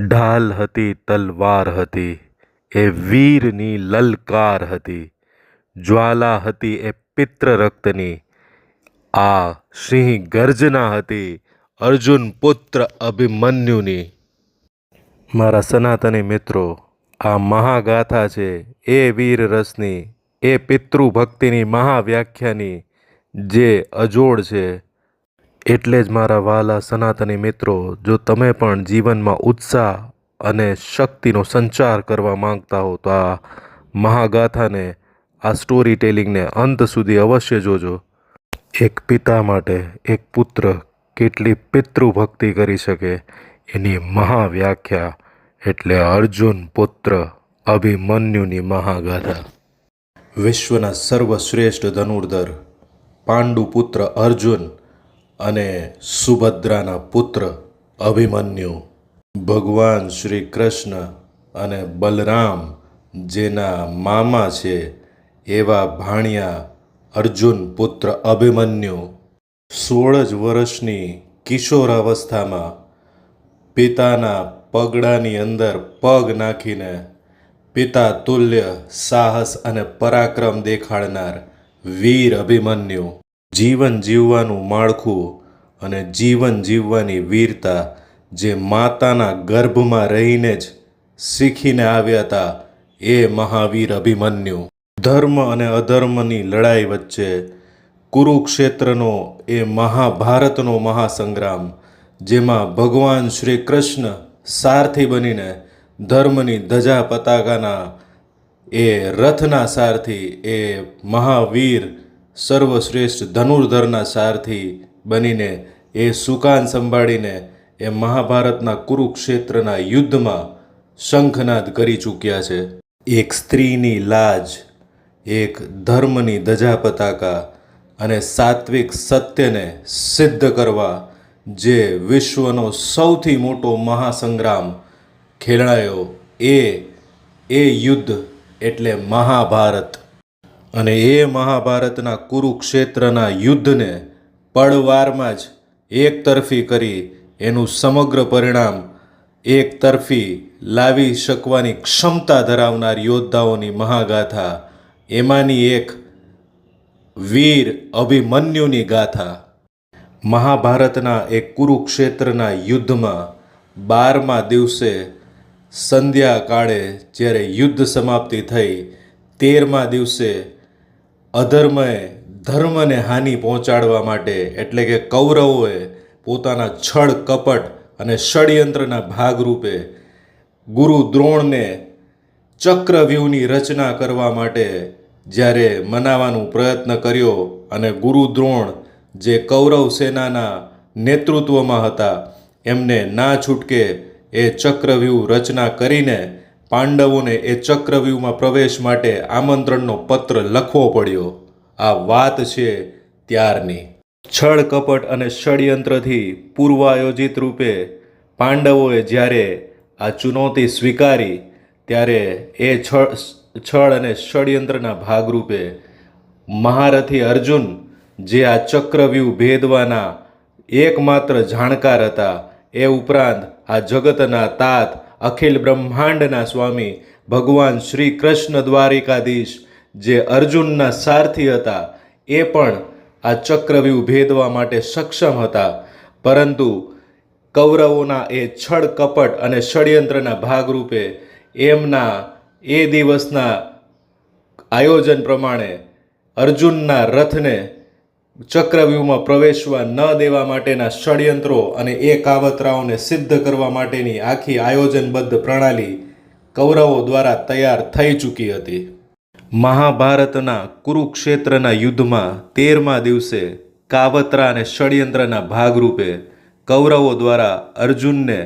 ઢાલ હતી, તલવાર હતી, એ વીરની લલકાર હતી, જ્વાલા હતી એ પિત્ર રક્તની, આ સિંહ ગર્જના હતી અર્જુન પુત્ર અભિમન્યુની. મારા સનાતની મિત્રો, આ મહાગાથા છે એ વીર રસની, એ પિતૃભક્તિની મહાવ્યાખ્યાની, જે અજોડ છે એટલે જ મારા વાલા સનાતની મિત્રો, જો તમે પણ જીવનમાં ઉત્સાહ અને શક્તિનો સંચાર કરવા માંગતા હો, તો આ મહાગાથાને, આ સ્ટોરી ટેલિંગને અંત સુધી અવશ્ય જોજો. એક પિતા માટે એક પુત્ર કેટલી પિતૃભક્તિ કરી શકે એની મહાવ્યાખ્યા એટલે અર્જુન પુત્ર અભિમન્યુની મહાગાથા. વિશ્વના સર્વશ્રેષ્ઠ ધનુર્ધર પાંડુ પુત્ર અર્જુન અને સુભદ્રાના પુત્ર અભિમન્યુ. ભગવાન શ્રી કૃષ્ણ અને બલરામ, જેના મામા છે, એવા ભાણિયા અર્જુન પુત્ર અભિમન્યુ. સોળ જ વર્ષની કિશોરાવસ્થામાં પિતાના પગડાની અંદર પગ નાખીને પિતા તુલ્ય, સાહસ અને પરાક્રમ દેખાડનાર વીર અભિમન્યુ. જીવન જીવવાનું માળખું અને જીવન જીવવાની વીરતા જે માતાના ગર્ભમાં રહીને જ શીખીને આવ્યા હતા એ મહાવીર અભિમન્યુ. ધર્મ અને અધર્મની લડાઈ વચ્ચે કુરુક્ષેત્રનો એ મહાભારતનો મહાસંગ્રામ, જેમાં ભગવાન શ્રી કૃષ્ણ સારથી બનીને ધર્મની ધજા પતાકાના એ રથના સારથી એ મહાવીર સર્વશ્રેષ્ઠ ધનુર્ધરના સારથી બનીને એ સુકાન સંભાળીને એ મહાભારતના કુરુક્ષેત્રના યુદ્ધમાં શંખનાદ કરી ચૂક્યા છે. એક સ્ત્રીની લાજ, એક ધર્મની ધજા પતાકા અને સાત્વિક સત્યને સિદ્ધ કરવા જે વિશ્વનો સૌથી મોટો મહાસંગ્રામ ખેલાયો એ એ યુદ્ધ એટલે મહાભારત. અને એ મહાભારતના કુરુક્ષેત્રના યુદ્ધને પળવારમાં જ એકતરફી કરી એનું સમગ્ર પરિણામ એકતરફી લાવી શકવાની ક્ષમતા ધરાવનાર યોદ્ધાઓની મહાગાથા, એમાંની એક વીર અભિમન્યુની ગાથા. મહાભારતના એક કુરુક્ષેત્રના યુદ્ધમાં બારમા દિવસે સંધ્યા કાળે જ્યારે યુદ્ધ સમાપ્તિ થઈ, તેરમા દિવસે અધર્મએ ધર્મને હાનિ પહોંચાડવા માટે એટલે કે કૌરવોએ પોતાના છળ કપટ અને ષડયંત્રના ભાગરૂપે ગુરુ દ્રોણને ચક્રવ્યૂહની રચના કરવા માટે જ્યારે મનાવાનો પ્રયત્ન કર્યો અને ગુરુ દ્રોણ જે કૌરવ સેનાના નેતૃત્વમાં હતા, એમને ના છૂટકે એ ચક્રવ્યૂહ રચના કરીને પાંડવોને એ ચક્રવ્યૂહમાં પ્રવેશ માટે આમંત્રણનો પત્ર લખવો પડ્યો. આ વાત છે ત્યારની. છળ કપટ અને ષડયંત્રથી પૂર્વાયોજિત રૂપે પાંડવોએ જ્યારે આ ચુનૌતી સ્વીકારી, ત્યારે એ છળ છળ અને ષડયંત્રના ભાગરૂપે મહારથી અર્જુન, જે આ ચક્રવ્યૂહ ભેદવાના એકમાત્ર જાણકાર હતા, એ ઉપરાંત આ જગતના તાત અખિલ બ્રહ્માંડના સ્વામી ભગવાન શ્રી કૃષ્ણ દ્વારિકાધીશ જે અર્જુનના સારથી હતા, એ પણ આ ચક્રવ્યૂહ ભેદવા માટે સક્ષમ હતા. પરંતુ કૌરવોના એ છળ કપટ અને ષડયંત્રના ભાગરૂપે એમના એ દિવસના આયોજન પ્રમાણે અર્જુનના રથને ચક્રવ્યૂહમાં પ્રવેશવા ન દેવા માટેના ષડયંત્રો અને એ કાવતરાઓને સિદ્ધ કરવા માટેની આખી આયોજનબદ્ધ પ્રણાલી કૌરવો દ્વારા તૈયાર થઈ ચૂકી હતી. મહાભારતના કુરુક્ષેત્રના યુદ્ધમાં તેરમા દિવસે કાવતરા અને ષડયંત્રના ભાગરૂપે કૌરવો દ્વારા અર્જુનને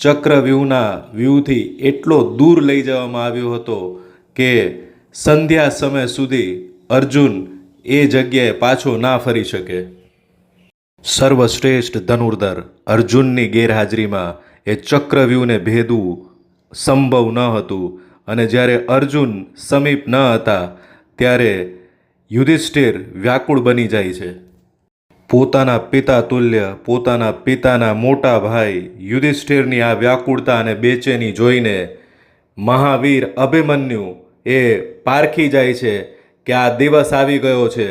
ચક્રવ્યૂહના વ્યૂહથી એટલો દૂર લઈ જવામાં આવ્યો હતો કે સંધ્યા સમય સુધી અર્જુન એ જગ્યાએ પાછો ના ફરી શકે. સર્વશ્રેષ્ઠ ધનુર્ધર અર્જુનની ગેરહાજરીમાં એ ચક્રવ્યૂહને ભેદવું સંભવ ન હતું અને જ્યારે અર્જુન સમીપ ન હતા, ત્યારે યુધિષ્ઠિર વ્યાકુળ બની જાય છે. પોતાના પિતા તુલ્ય, પોતાના પિતાના મોટા ભાઈ યુધિષ્ઠિરની આ વ્યાકુળતા અને બેચેની જોઈને મહાવીર અભિમન્યુ એ પારખી જાય છે કે આ દિવસ આવી ગયો છે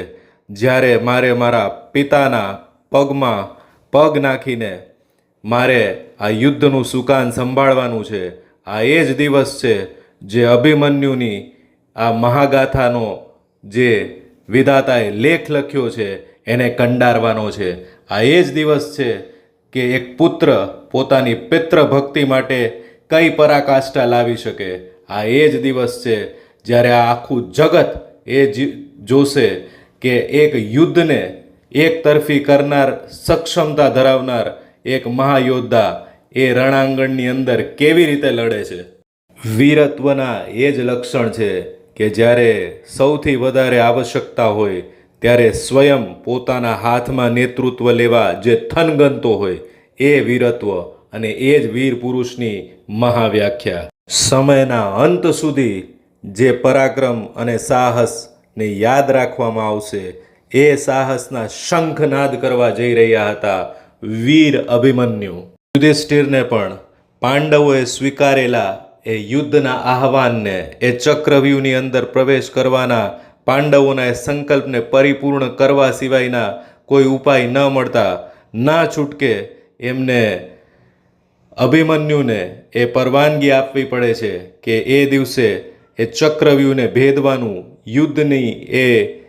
જ્યારે મારે મારા પિતાના પગમાં પગ નાખીને મારે આ યુદ્ધનું સુકાન સંભાળવાનું છે. આ એ જ દિવસ છે જે અભિમન્યુની આ મહાગાથાનો જે વિધાતાએ લેખ લખ્યો છે એને કંડારવાનો છે. આ એ જ દિવસ છે કે એક પુત્ર પોતાની પિતૃ ભક્તિ માટે કઈ પરાકાષ્ઠા લાવી શકે. આ એ જ દિવસ છે જ્યારે આ આખું જગત એ જોશે કે એક યુદ્ધને એક તરફી કરનાર, સક્ષમતા ધરાવનાર એક મહાયોદ્ધા એ રણાંગણની અંદર કેવી રીતે લડે છે? વીરત્વના એ જ લક્ષણ છે કે જ્યારે સૌથી વધારે આવશ્યકતા હોય, ત્યારે સ્વયં પોતાના હાથમાં નેતૃત્વ લેવા જે થનગનતો હોય, એ વીરત્વ અને એ જ વીર પુરુષની મહાવ્યાખ્યા. સમયના અંત સુધી જે પરાક્રમ અને સાહસને યાદ રાખવામાં આવશે, એ સાહસના શંખનાદ કરવા જઈ રહ્યા હતા વીર અભિમન્યુ. યુધિષ્ઠિરને પણ પાંડવોએ સ્વીકારેલા એ યુદ્ધના આહવાનને, એ ચક્રવ્યૂહની અંદર પ્રવેશ કરવાના પાંડવોના એ સંકલ્પને પરિપૂર્ણ કરવા સિવાયના કોઈ ઉપાય ન મળતા, ના છૂટકે એમને અભિમન્યુને એ પરવાનગી આપવી પડે છે કે એ દિવસે એ ચક્રવ્યૂહને ભેદવાનું, યુદ્ધની એ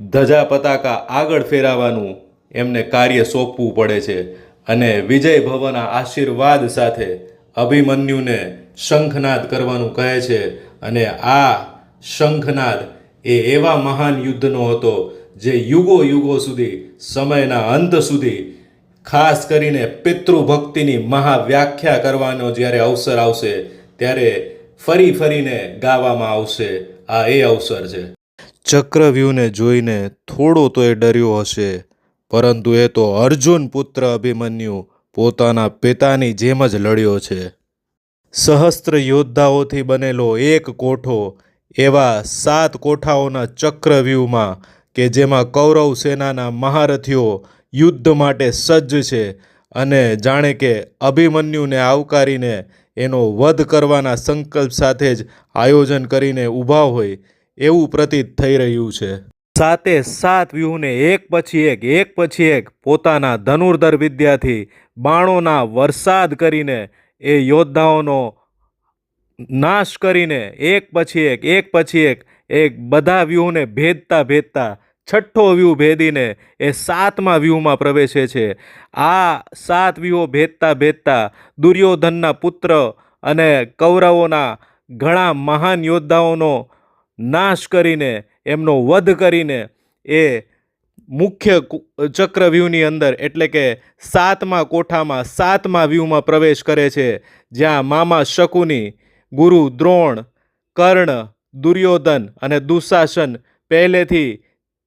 ધજા પતાકા આગળ ફેરાવાનું એમને કાર્ય સોંપવું પડે છે. અને વિજય ભવના આશીર્વાદ સાથે અભિમન્યુને શંખનાદ કરવાનું કહે છે. અને આ શંખનાદ એ એવા મહાન યુદ્ધનો હતો જે યુગો યુગો સુધી, સમયના અંત સુધી ખાસ કરીને પિતૃભક્તિની મહાવ્યાખ્યા કરવાનો જ્યારે અવસર આવશે, ત્યારે ફરી ફરીને ગાવામાં આવશે. આ એ અવસર છે. ચક્રવ્યૂહને જોઈને થોડો તો એ ડર્યો હશે, પરંતુ એ તો અર્જુન પુત્ર અભિમન્યુ પોતાના પિતાની જેમ જ લડ્યો છે. સહસ્ત્ર યોદ્ધાઓથી બનેલો એક કોઠો એવા સાત કોઠાઓના ચક્રવ્યૂહમાં કે જેમાં કૌરવ સેનાના મહારથીઓ યુદ્ધ માટે સજ્જ છે અને જાણે કે અભિમન્યુને આવકારીને એનો વધ કરવાના સંકલ્પ સાથે જ આયોજન કરીને ઊભા હોય એવું પ્રતીત થઈ રહ્યું છે. સાતે સાત વ્યૂહને એક પછી એક એક પછી એક પોતાના ધનુર્ધર વિદ્યાથી બાણોના વરસાદ કરીને એ યોદ્ધાઓનો નાશ કરીને એક પછી એક એક પછી એક એક બધા વ્યૂહને ભેદતા ભેદતા છઠ્ઠો વ્યૂહ ભેદીને એ સાતમા વ્યૂહમાં પ્રવેશે છે. આ સાત વ્યૂહો ભેદતા ભેદતા દુર્યોધનના પુત્ર અને કૌરવોના ઘણા મહાન યોદ્ધાઓનો નાશ કરીને, એમનો વધ કરીને એ મુખ્ય ચક્રવ્યૂહની અંદર એટલે કે સાતમા કોઠામાં સાતમા વ્યૂહમાં પ્રવેશ કરે છે. જ્યાં મામા શકુની ગુરુ દ્રોણ, કર્ણ, દુર્યોધન અને દુશાસન પહેલેથી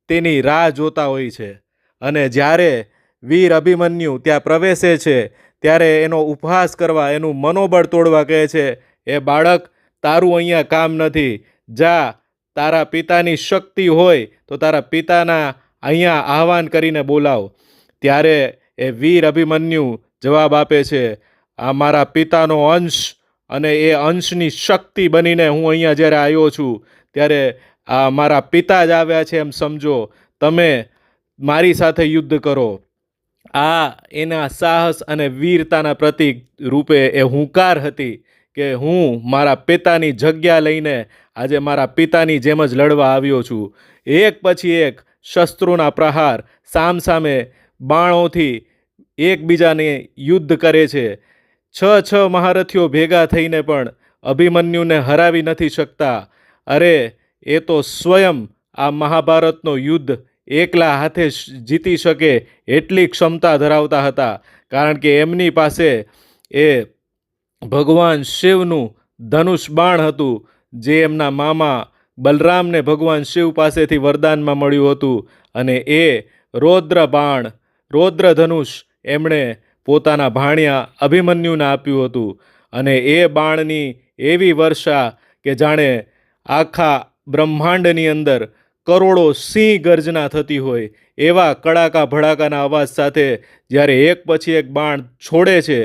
તેની રાહ જોતા હોય છે. અને જ્યારે વીર અભિમન્યુ ત્યાં પ્રવેશે છે, ત્યારે એનો ઉપહાસ કરવા, એનું મનોબળ તોડવા કહે છે, એ બાળક, તારું અહીંયા કામ નથી. જા, તારા પિતાની શક્તિ હોય તો તારા પિતાના અહીંયા આહવાન કરીને બોલાવ. ત્યારે એ વીર અભિમન્યુ જવાબ આપે છે, આ મારા પિતાનો અંશ અને એ અંશની શક્તિ બનીને હું અહીંયા જ્યારે આવ્યો છું, ત્યારે આ મારા પિતા જ આવ્યા છે એમ સમજો. તમે મારી સાથે યુદ્ધ કરો. આ એના સાહસ અને વીરતાના પ્રતીક રૂપે એ હુંકાર હતી કે હું મારા પિતાની જગ્યા લઈને આજે મારા પિતાની જેમ જ લડવા આવ્યો છું. એક પછી એક શસ્ત્રોના પ્રહાર સામસામે બાણોથી એકબીજાને યુદ્ધ કરે છે. છ છ મહારથીઓ ભેગા થઈને પણ અભિમન્યુને હરાવી નથી શકતા. અરે એ તો સ્વયં આ મહાભારતનો યુદ્ધ એકલા હાથે જીતી શકે એટલી ક્ષમતા ધરાવતા હતા. કારણ કે એમની પાસે એ ભગવાન શિવનું ધનુષ બાણ હતું, જે એમના મામા બલરામને ભગવાન શિવ પાસેથી વરદાનમાં મળ્યું હતું અને એ રૌદ્ર બાણ રૌદ્ર ધનુષ એમણે પોતાના ભાણિયા અભિમન્યુને આપ્યું હતું. અને એ બાણની એવી વર્ષા કે જાણે આખા બ્રહ્માંડની અંદર કરોડો સિંહ ગર્જના થતી હોય, એવા કડાકા ભડાકાના અવાજ સાથે જ્યારે એક પછી એક બાણ છોડે છે,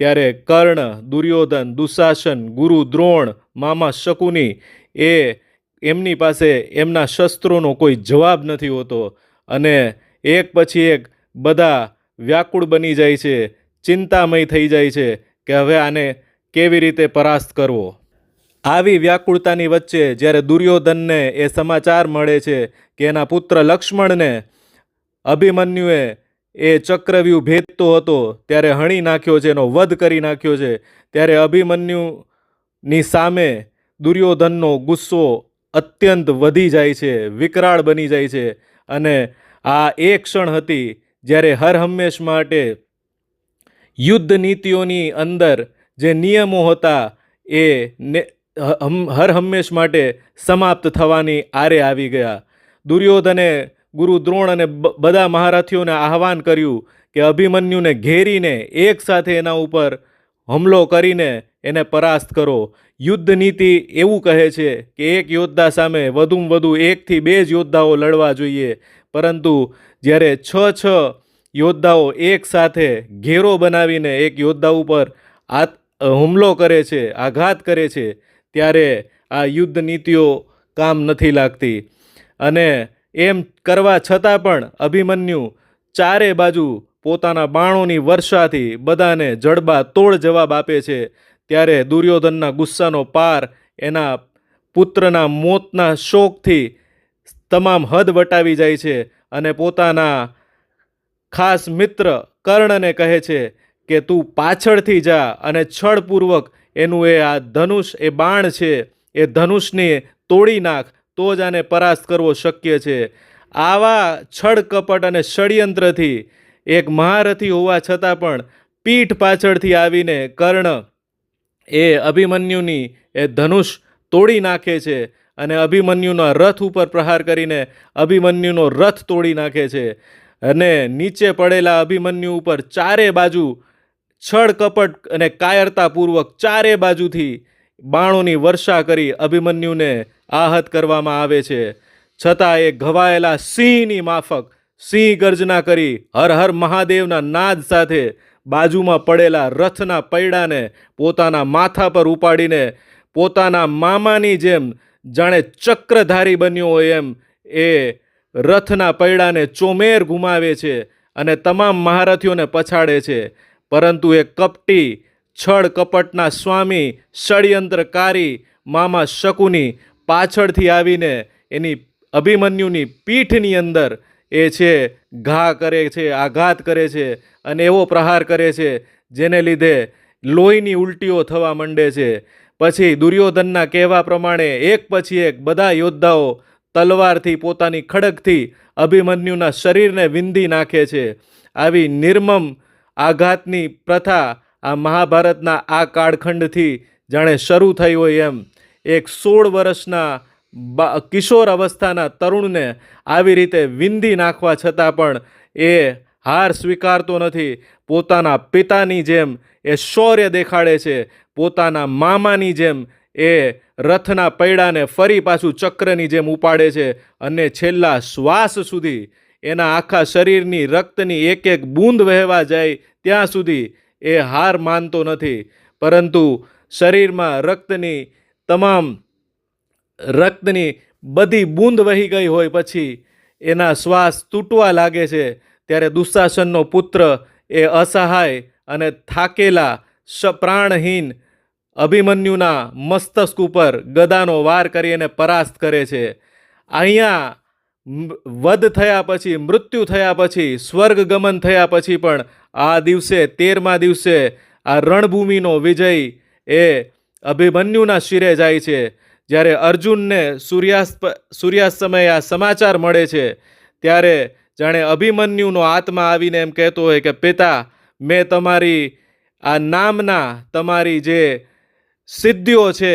ત્યારે કર્ણ, દુર્યોધન, દુશાસન, ગુરુ, દ્રોણ, મામા શકુની એ એમની પાસે એમના શસ્ત્રોનો કોઈ જવાબ નથી હોતો અને એક પછી એક બધા વ્યાકુળ બની જાય છે, ચિંતામય થઈ જાય છે કે હવે આને કેવી રીતે પરાસ્ત કરવો? આવી વ્યાકુળતાની વચ્ચે જ્યારે દુર્યોધનને એ સમાચાર મળે છે કે એના પુત્ર લક્ષ્મણને અભિમન્યુએ એ ચક્રવ્યૂહ ભેદતો હતો, ત્યારે હણી નાખ્યો છે, એનો વધ કરી નાખ્યો છે, ત્યારે અભિમન્યુની સામે દુર્યોધનનો ગુસ્સો અત્યંત વધી જાય છે, વિકરાળ બની જાય છે અને આ એ ક્ષણ હતી જ્યારે હર હંમેશ માટે યુદ્ધ નીતિઓની અંદર જે નિયમો હતા એ હર હંમેશ માટે સમાપ્ત થવાની આરે આવી ગયા. દુર્યોધને ગુરુ દ્રોણ અને બધા મહારથીઓને આહવાન કર્યું કે અભિમન્યુને ઘેરીને એક સાથે એના ઉપર હુમલો કરીને એને પરાસ્ત કરો. યુદ્ધ નીતિ એવું કહે છે કે એક યોદ્ધા સામે વધુમાં વધુ એકથી બે જ યોદ્ધાઓ લડવા જોઈએ. પરંતુ જ્યારે છ છ યોદ્ધાઓ એક સાથે ઘેરો બનાવીને એક યોદ્ધા ઉપર આ હુમલો કરે છે, આઘાત કરે છે ત્યારે આ યુદ્ધ નીતિઓ કામ નથી લાગતી. અને એમ કરવા છતાં પણ અભિમન્યુ ચારે બાજુ પોતાના બાણોની વર્ષાથી બધાને જડબા તોડ જવાબ આપે છે. ત્યારે દુર્યોધનના ગુસ્સાનો પાર એના પુત્રના મોતના શોકથી તમામ હદ વટાવી જાય છે અને પોતાના ખાસ મિત્ર કર્ણને કહે છે કે તું પાછળથી જા અને છળપૂર્વક એનું એ આ ધનુષ, એ બાણ છે, એ ધનુષને તોડી નાખ, તો જ આને પરાસ્ત કરવો શક્ય છે. આવા છળ કપટ અને ષડયંત્રથી એક મહારથી હોવા છતાં પણ પીઠ પાછળથી આવીને કર્ણ એ અભિમન્યુની એ ધનુષ તોડી નાખે છે અને અભિમન્યુના રથ ઉપર પ્રહાર કરીને અભિમન્યુનો રથ તોડી નાખે છે. અને નીચે પડેલા અભિમન્યુ ઉપર ચારે બાજુ છળ કપટ અને કાયરતાપૂર્વક ચારે બાજુથી બાણોની વર્ષા કરી અભિમન્યુને આહત કરવામાં આવે છે. છતાં એ ઘવાયેલા સિંહની માફક સિંહ ગર્જના કરી હર હર મહાદેવના નાદ સાથે બાજુમાં પડેલા રથના પૈડાને પોતાના માથા પર ઉપાડીને પોતાના મામાની જેમ જાણે ચક્રધારી બન્યો હોય એમ એ રથના પૈડાને ચોમેર ગુમાવે છે અને તમામ મહારથીઓને પછાડે છે. પરંતુ એ કપટી, છળ કપટના સ્વામી, ષડયંત્રકારી, મામા શકુની પાછળથી આવીને એની અભિમન્યુની પીઠની અંદર એ છે, ઘા કરે છે, આઘાત કરે છે અને એવો પ્રહાર કરે છે, જેને લીધે લોહીની ઉલટીઓ થવા માંડે છે. પછી દુર્યોધનના કહેવા પ્રમાણે એક પછી એક બધા યોદ્ધાઓ તલવારથી પોતાની ખડકથી અભિમન્યુના શરીરને વિંધી નાખે છે. આવી નિર્મમ આઘાતની પ્રથા આ મહાભારતના આ કાળખંડથી જાણે શરૂ થઈ હોય એમ. એક સોળ વર્ષના કિશોર અવસ્થાના તરુણને આવી રીતે વિંધી નાખવા છતાં પણ એ હાર સ્વીકારતો નથી. પોતાના પિતાની જેમ એ શૌર્ય દેખાડે છે. પોતાના મામાની જેમ એ રથના પૈડાને ફરી પાછું ચક્રની જેમ ઉપાડે છે અને છેલ્લા શ્વાસ સુધી એના આખા શરીરની રક્તની એક એક બૂંદ વહેવા જાય ત્યાં સુધી એ હાર માનતો નથી. પરંતુ શરીરમાં રક્તની તમામ, રક્તની બધી બૂંદ વહી ગઈ હોય પછી એના શ્વાસ તૂટવા લાગે છે, ત્યારે દુશાસનનો પુત્ર એ અસહાય અને થાકેલા પ્રાણહીન અભિમન્યુના મસ્તક ઉપર ગદાનો વાર કરી એને પરાસ્ત કરે છે. અહીંયા વધ થયા પછી, મૃત્યુ થયા પછી સ્વર્ગ ગમન થયા પછી પણ આ દિવસે, તેરમા દિવસે, આ રણભૂમિનો વિજય એ અભિમન્યુના શિરે જાય છે. જ્યારે અર્જુનને સૂર્યાસ્ત સૂર્યાસ્ત સમયે આ સમાચાર મળે છે, ત્યારે જાણે અભિમન્યુનો આત્મા આવીને એમ કહેતો હોય કે, પિતા, મેં તમારી આ નામના તમારી જે સિદ્ધિઓ છે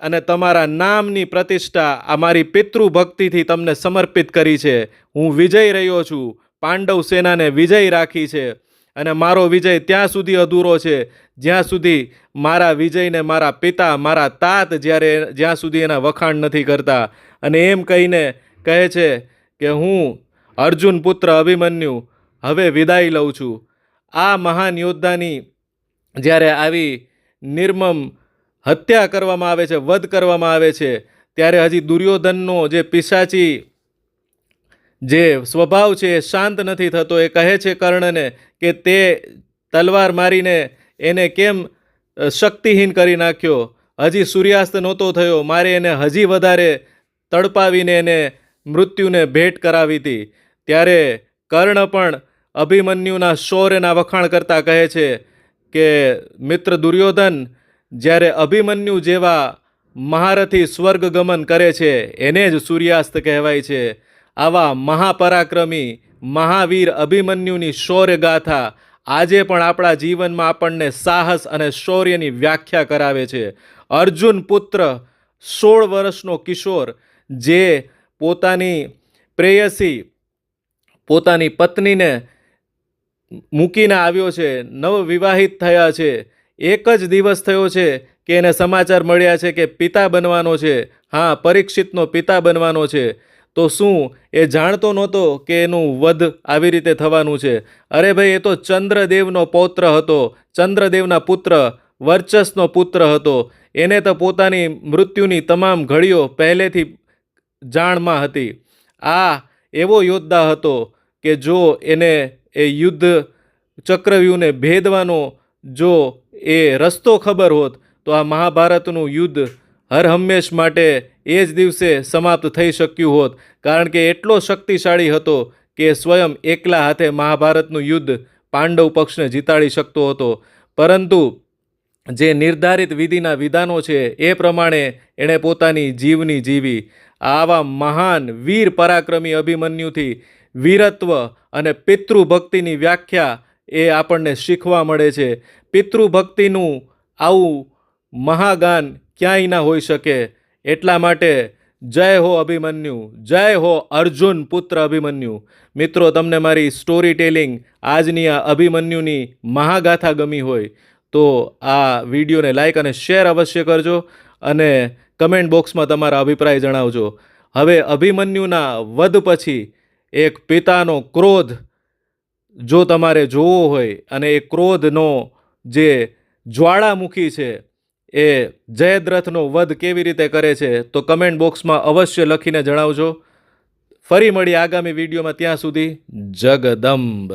અને તમારા નામની પ્રતિષ્ઠા આ મારી પિતૃભક્તિથી તમને સમર્પિત કરી છે. હું વિજય રહ્યો છું. પાંડવ સેનાને વિજય રાખી છે. અને મારો વિજય ત્યાં સુધી અધૂરો છે. જ્યાં સુધી મારા વિજયને મારા પિતા, મારા તાત જ્યારે જ્યાં સુધી એના વખાણ નથી કરતા. અને એમ કહીને કહે છે કે હું અર્જુન પુત્ર અભિમન્યુ હવે વિદાય લઉં છું. આ મહાન યોદ્ધાની જ્યારે આવી નિર્મમ હત્યા કરવામાં આવે છે, વધ કરવામાં આવે છે, ત્યારે હજી દુર્યોધનનો જે પિશાચી જે સ્વભાવ છે એ શાંત નથી થતો, એ કહે છે કર્ણને કે તે તલવાર મારીને એને કેમ શક્તિહીન કરી નાખ્યો? હજી સૂર્યાસ્ત નહોતો થયો, મારે એને હજી વધારે તડપાવીને એને મૃત્યુને ભેટ કરાવી હતી. ત્યારે કર્ણ પણ અભિમન્યુના શૌર્યના વખાણ કરતાં કહે છે કે, મિત્ર દુર્યોધન, જ્યારે અભિમન્યુ જેવા મહારથી સ્વર્ગ ગમન કરે છે, એને જ સૂર્યાસ્ત કહેવાય છે. આવા મહાપરાક્રમી મહાવીર અભિમન્યુની શૌર્યગાથા આજે પણ આપણા જીવનમાં આપણને સાહસ અને શૌર્યની વ્યાખ્યા કરાવે છે. અર્જુન પુત્ર સોળ વર્ષનો કિશોર જે પોતાની પ્રેયસી, પોતાની પત્નીને મૂકીને આવ્યો છે, નવવિવાહિત થયા છે. એક જ દિવસ થયો છે કે એને સમાચાર મળ્યા છે કે પિતા બનવાનો છે. હા, પરીક્ષિતનો પિતા બનવાનો છે. તો શું? એ જાણતો નહોતો કે એનું વધ આવી રીતે થવાનું છે. અરે ભાઈ, એ તો ચંદ્રદેવનો પૌત્ર હતો. ચંદ્રદેવના પુત્ર વર્ચસનો પુત્ર હતો. એને તો પોતાની મૃત્યુની તમામ ઘડીઓ પહેલેથી જાણમાં હતી. આ એવો યોદ્ધા હતો કે જો એને એ યુદ્ધ ચક્રવ્યૂહને ભેદવાનો, જો એ રસ્તો ખબર હોત, તો આ મહાભારતનું યુદ્ધ હર હંમેશ માટે એ જ દિવસે સમાપ્ત થઈ શક્યું હોત, કારણ કે એટલો શક્તિશાળી હતો કે સ્વયં એકલા હાથે મહાભારતનું યુદ્ધ પાંડવ પક્ષને જીતાડી શકતો હતો. પરંતુ જે નિર્ધારિત વિધિના વિધાનો છે એ પ્રમાણે એણે પોતાની જીવની જીવી. આવા મહાન વીર પરાક્રમી અભિમન્યુથી વીરત્વ અને પિતૃભક્તિની વ્યાખ્યા એ આપણને શીખવા મળે છે. પિતૃભક્તિનું આવું મહાગાન ક્યાંય ના હોઈ શકે. એટલા માટે જય હો અભિમન્યુ, જય હો અર્જુન પુત્ર અભિમન્યુ. મિત્રો, તમને મારી સ્ટોરી ટેલિંગ આજની આ અભિમન્યુની મહાગાથા ગમી હોય તો આ વિડીયોને લાઇક અને શેર અવશ્ય કરજો અને કમેન્ટ બોક્સમાં તમારા અભિપ્રાય જણાવજો. હવે અભિમન્યુના વધ પછી એક પિતાનો ક્રોધ જો તમારે જોવો હોય અને એ ક્રોધનો જે જ્વાળામુખી છે એ જયદ્રથનો વધ કેવી રીતે કરે છે તો કમેન્ટ બોક્સમાં અવશ્ય લખીને જણાવજો. ફરી મળી આગામી વિડીયોમાં ત્યાં સુધી જગદંબ.